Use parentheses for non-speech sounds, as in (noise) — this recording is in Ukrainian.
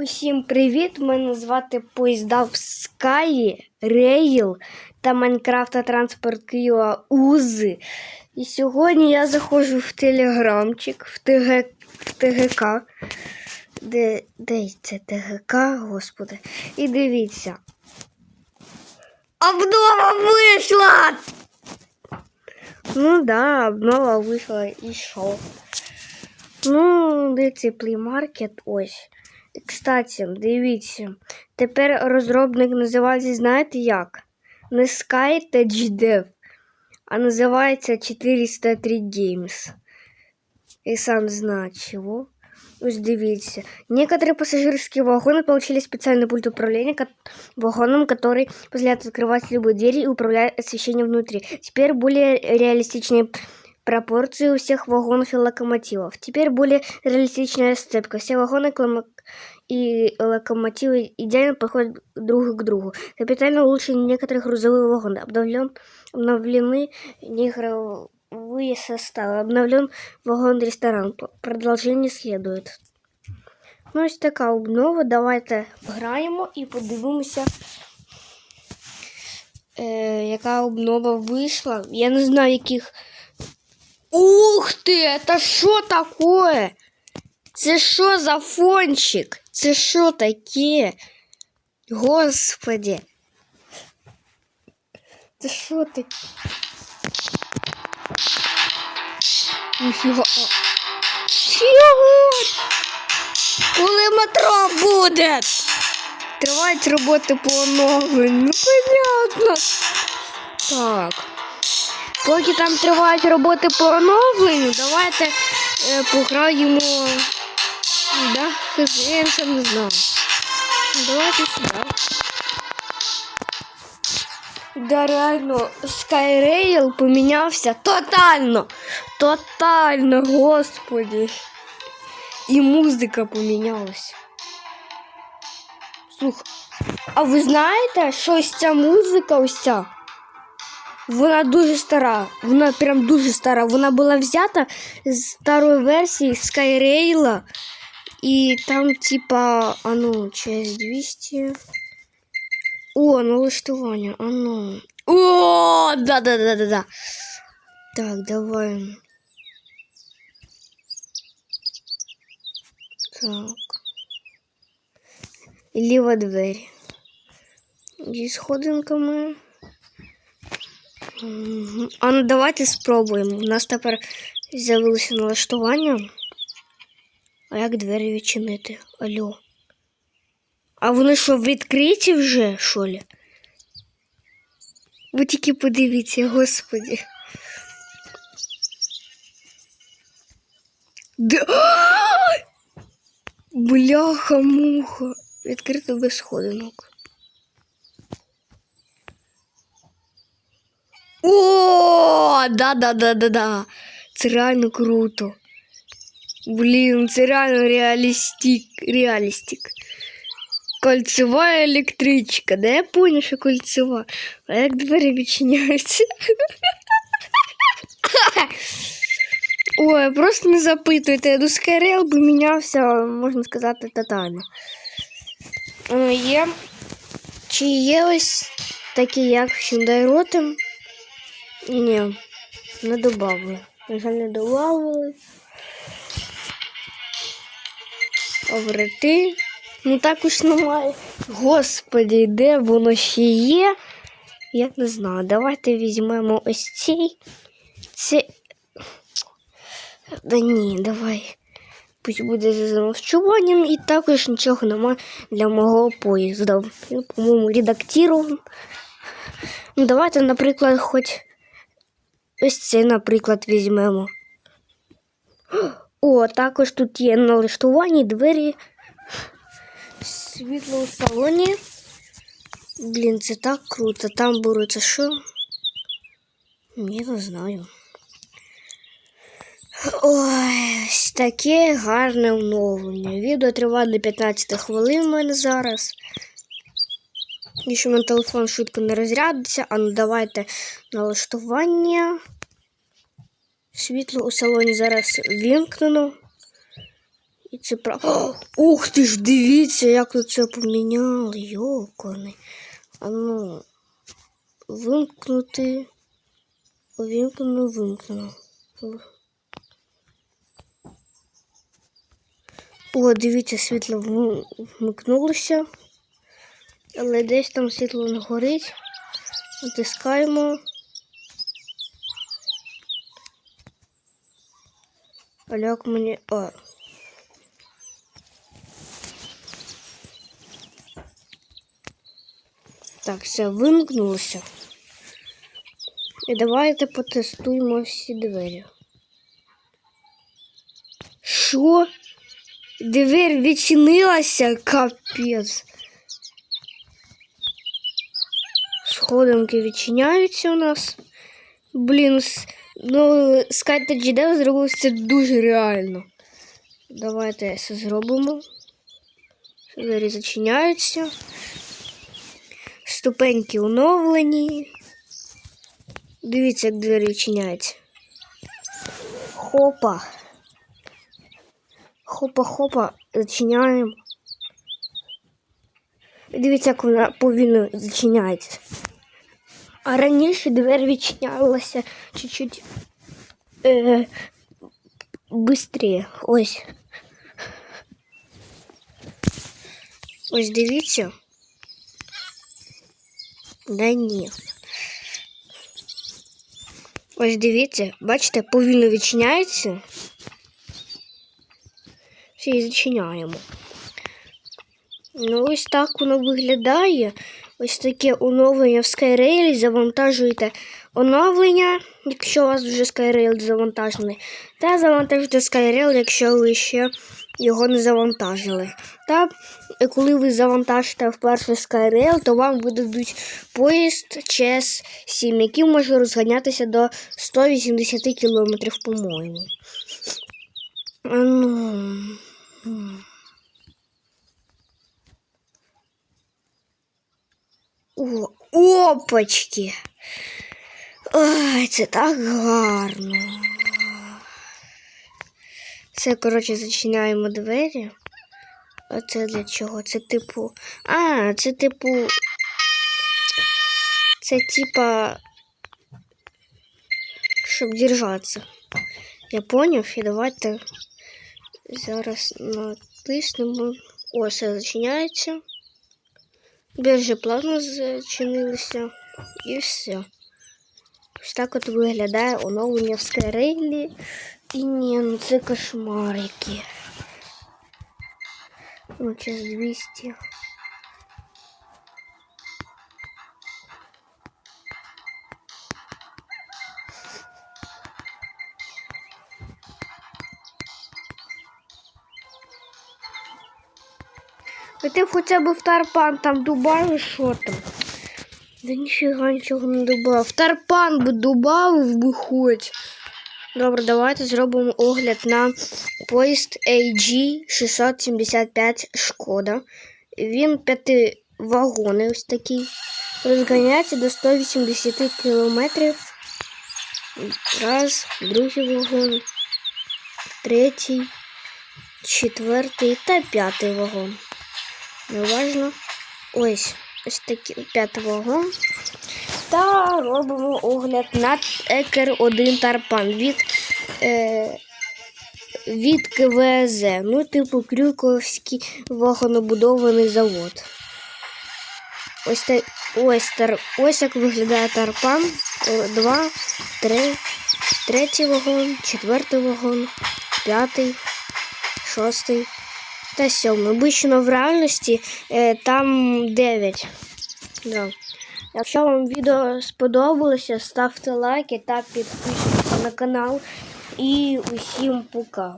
Усім привіт! Мене звати Поїздав Скаї, Рейл та Майнкрафта Транспорт Києва Узи. І сьогодні я заходжу в телеграмчик, в, ТГ, в ТГК. Де, де це ТГК, господи. І дивіться. Обнова вийшла! Ну да, обнова вийшла і що? Ну, де цей плеймаркет? Ось. Кстати, дивіться. Тепер розробник називається, знаєте як? Не Sky Tech Dev, а називається 403 Games. І сам знаю чего. Ось дивіться. Некоторые пассажирские вагоны получили специальный пульт управления ко- вагоном, который позволяет открывать любые двери и управлять освещением внутри. Теперь более реалистичные пропорции у всех вагонов и локомотивов. Теперь более реалистичная сцепка. Все вагоны клома- и локомотивы идеально подходят друг к другу. Капитально улучшены некоторые грузовые вагоны. Обновлен, обновлены неигровые составы. Обновлен вагон-ресторан. П- Продолжение следует. Ну, ось така обнова. Давайте граємо і подивимося, е, яка обнова вийшла. Я не знаю, яких. Ух ти! Це що таке? Це що за фончик? Це що таке? Господи. Це що таке? Ніфіга. Чого? Коли метро буде? Тривають роботи по оновленню. Ну, понятно. Так. Поки там тривають роботи по оновленню, давайте е, пограємо. Да, я сам не знаю. Давайте сюди. Да, реально, Skyrail помінявся тотально. Тотально, господи. І музика помінялась. Слух, а ви знаєте, що ось ця музика ось? Вона дуже стара. Вона прям дуже стара. Вона була взята з старої версії Skyrail. І там, типа, а ну, часть 200. О, налаштування, а ну. О, да-да-да-да-да. Так, давай. Так. Ліва двері. Зі сходинками. А ну давайте спробуємо. У нас тепер з'явилося налаштування. А як двері відчинити? Алло. А вони що, відкриті вже, що ли? Ви тільки подивіться, господи. Да... (gasps) Бляха-муха. Відкрито без сходинок. О, да-да-да-да-да. Це реально круто. Блін, це реально реалістик. Реалістик. Кольцева електричка. Да я понял, що кольцева. А як двері відчиняються? (laughs) Ой, просто не запитуйте. Я до Скайрел помінявся, можна сказати, тотально. Е, Є. Чи є ось такі, як Hyundai Rotem? Ні, не добавили. На жаль, не добавили. Оврети. Ну також немає. Господи, де воно ще є? Я не знаю. Давайте візьмемо ось цей. Це. Да ні, давай. Пусть буде з замовчуванням і також нічого немає для мого поїзда. Він, по-моєму, редактирован. Ну, давайте, наприклад, хоч ось це, наприклад, візьмемо. О, також тут є налаштування, двері, світло у салоні. Блін, це так круто. Там береться що? Я не знаю. Ой, ось таке гарне оновлення. Відео триває до 15 хвилин в мене зараз. Якщо мій телефон швидко не розрядиться, а ну давайте налаштування. Світло у салоні зараз вімкнено. І це правда. Ух ти ж, дивіться, як тут це поміняли, йокони. А ну, вимкнути. Вимкнено, вимкнено. О, дивіться, світло вмикнулося. Але десь там світло не горить. Натискаємо. А як мені. А. Так, все, вимкнулося. І давайте потестуємо всі двері. Що? Двері відчинилася, капець. Сходинки відчиняються у нас. Блін, ну, Skype GD зробив це дуже реально. Давайте це зробимо. Двері зачиняються. Ступеньки оновлені. Дивіться, як двері відчиняються. Хопа. Хопа-хопа, зачиняємо. Дивіться, як вона повільно зачиняється. А раніше двері відчинялася чуть-чуть е, быстрее. Ось. Ось дивіться. Да ні. Ось дивіться, бачите, повільно відчиняється. Всі зачиняємо. Ну, ось так воно виглядає. Ось таке оновлення в Skyrail. Завантажуєте оновлення, якщо у вас вже Skyrail завантажений. Та завантажуєте Skyrail, якщо ви ще його не завантажили. Та коли ви завантажите вперше Skyrail, то вам видадуть поїзд ЧС 7, який може розганятися до 180 км, по-моєму. А Ну. О, опачки. Ой, це так гарно. Це, коротше, зачиняємо двері. А це для чого? Це типу. А, це типу. Це типа. Щоб держатися. Я поняв, і давайте зараз натиснемо. О, все зачиняється. Біржі плавно зачинилися. І все. Ось так от виглядає оновлення в Скайрейлі. І ні, ну це кошмарики. Ну, час 200. Ти хоча б в тарпан там дубавиш, що там? Да ніфіга нічого не додав. В тарпан би додав би хоч. Добре, давайте зробимо огляд на поїзд AG 675 Шкода. Він п'ятивагонний ось такий. Розганяється до 180 км. Раз, другий вагон, третій, четвертий та п'ятий вагон. Неважно. Ось ось такий п'ятий вагон. Та робимо огляд на Екер 1 Тарпан від, е, від КВЗ. Ну, типу Крюковський вагонобудований завод. Ось, та, ось, тар, ось як виглядає Тарпан. Два, три, третій вагон, четвертий вагон, п'ятий, шостий та сьомий. Обично в реальності е, там 9. Да. Якщо вам відео сподобалося, ставте лайки та підписуйтесь на канал. І усім пока.